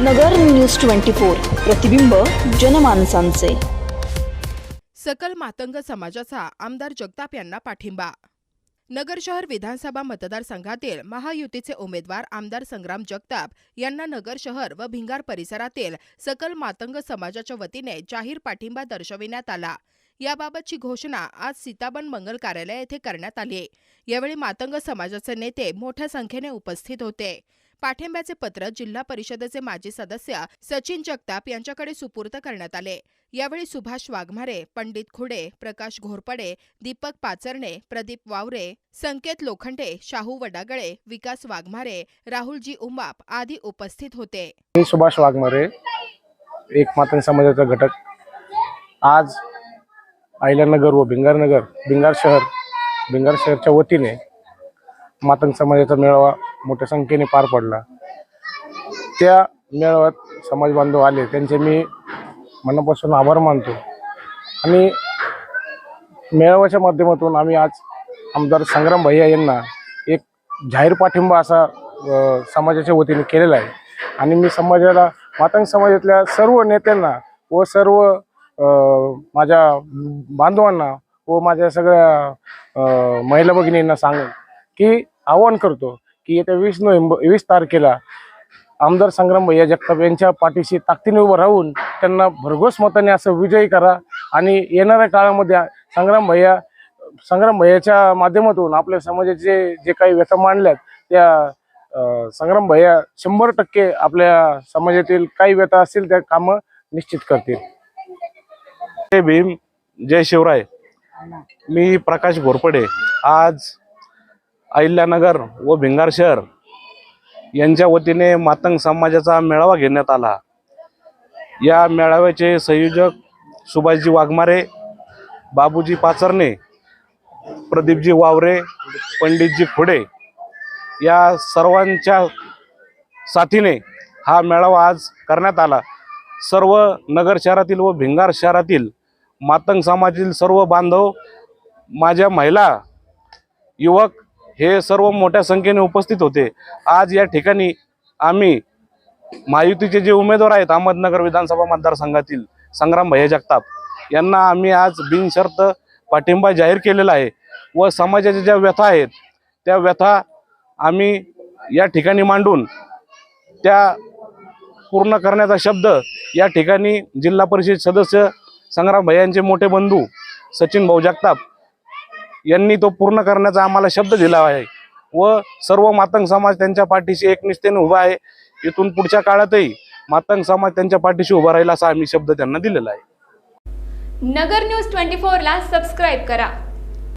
नगर news twenty four प्रतिबिंब जनमानसांचे. सकल मातंग समाजाचा आमदार जगताप यांना पाठिंबा. नगर शहर विधानसभा मतदारसंघातील महायुतीचे उमेदवार आमदार संग्राम जगताप यांना नगर शहर व भिंगार परिसरातील सकल मातंग समाजाच्या वतीने जाहीर पाठिंबा दर्शविण्यात आला. याबाबतची घोषणा आज सीताबन मंगल कार्यालय येथे करण्यात आली. यावेळी मातंग समाजाचे नेते मोठ्या संख्येने उपस्थित होते. पाठिंब्याचे पत्र जिल्हा परिषदेचे माजी सदस्य सचिन जगताप यांच्याकडे सुपूर्द करण्यात आले. यावेळी सुभाष वाघमारे पंडित खुडे प्रकाश घोरपडे दीपक पाचरणे प्रदीप वावरे संकेत लोखंडे शाहू वडागळे विकास वाघमारे राहुलजी उमाप आदी उपस्थित होते. मी सुभाष वाघमारे एक मातंग समाजाचा घटक. आज अहिल्यानगर व भिंगारनगर भिंगार शहर भिंगार शहरच्या वतीने मातंग समाजाचा मेळावा मोठ्या संख्येने पार पडला. त्या मेळाव्यात समाज बांधव आले. त्यांचे मी मनापासून आभार मानतो. आणि मेळाव्याच्या माध्यमातून आम्ही आज आमदार संग्राम भैया यांना एक जाहीर पाठिंबा असा समाजाच्या वतीने केलेला आहे. आणि मी समाजाला मातंग समाजातल्या सर्व नेत्यांना व सर्व माझ्या बांधवांना व माझ्या सगळ्या महिला भगिनींना सांग की आवाहन करतो की येत्या वीस नोव्हेंबर वीस तारखेला आमदार संग्राम भैया जगताप यांच्या पाठीशी ताकदीने उभं राहून त्यांना भरघोस मताने असं विजयी करा आणि येणाऱ्या काळामध्ये संग्राम भैया संग्राम भैयाच्या माध्यमातून आपल्या समाजाचे जे काही व्यथा मांडल्यात त्या संग्राम भैया शंभर टक्के आपल्या समाजातील काही व्यथा असतील त्या कामं निश्चित करतील. जय भीम जय शिवराय. मी प्रकाश घोरपडे. आज अहिल्यानगर व भिंगार शहर यांच्या वतीने मातंग समाजाचा मेळावा घेण्यात आला. या मेळाव्याचे संयोजक सुभाषजी वाघमारे बाबूजी पाचरणे प्रदीपजी वावरे पंडितजी खुडे या सर्वांच्या साथीने हा मेळावा आज करण्यात आला. सर्व नगर शहरातील व भिंगार शहरातील मातंग समाजातील सर्व बांधव माझ्या महिला युवक हे सर्व मोठ्या संख्येने उपस्थित होते. आज या ठिकाणी आम्ही महायुतीचे जे उमेदवार आहेत अहमदनगर विधानसभा मतदारसंघातील संग्राम भैया जगताप यांना आम्ही आज बिनशर्त पाठिंबा जाहीर केलेला आहे व समाजाच्या ज्या व्यथा आहेत त्या व्यथा आम्ही या ठिकाणी मांडून त्या पूर्ण करण्याचा शब्द या ठिकाणी जिल्हा परिषद सदस्य संग्राम भैयांचे मोठे बंधू सचिन भाऊ जगताप यांनी तो पूर्ण करण्याचा आम्हाला शब्द दिला आहे. व सर्व मातंग समाज त्यांच्या पाठीशी एकनिष्ठेने उभा आहे. इथून पुढच्या काळातही मातंग समाज त्यांच्या पाठीशी उभा राहील असा आम्ही शब्द त्यांना दिलेला आहे. नगर न्यूज ट्वेंटी फोरला सबस्क्राईब करा.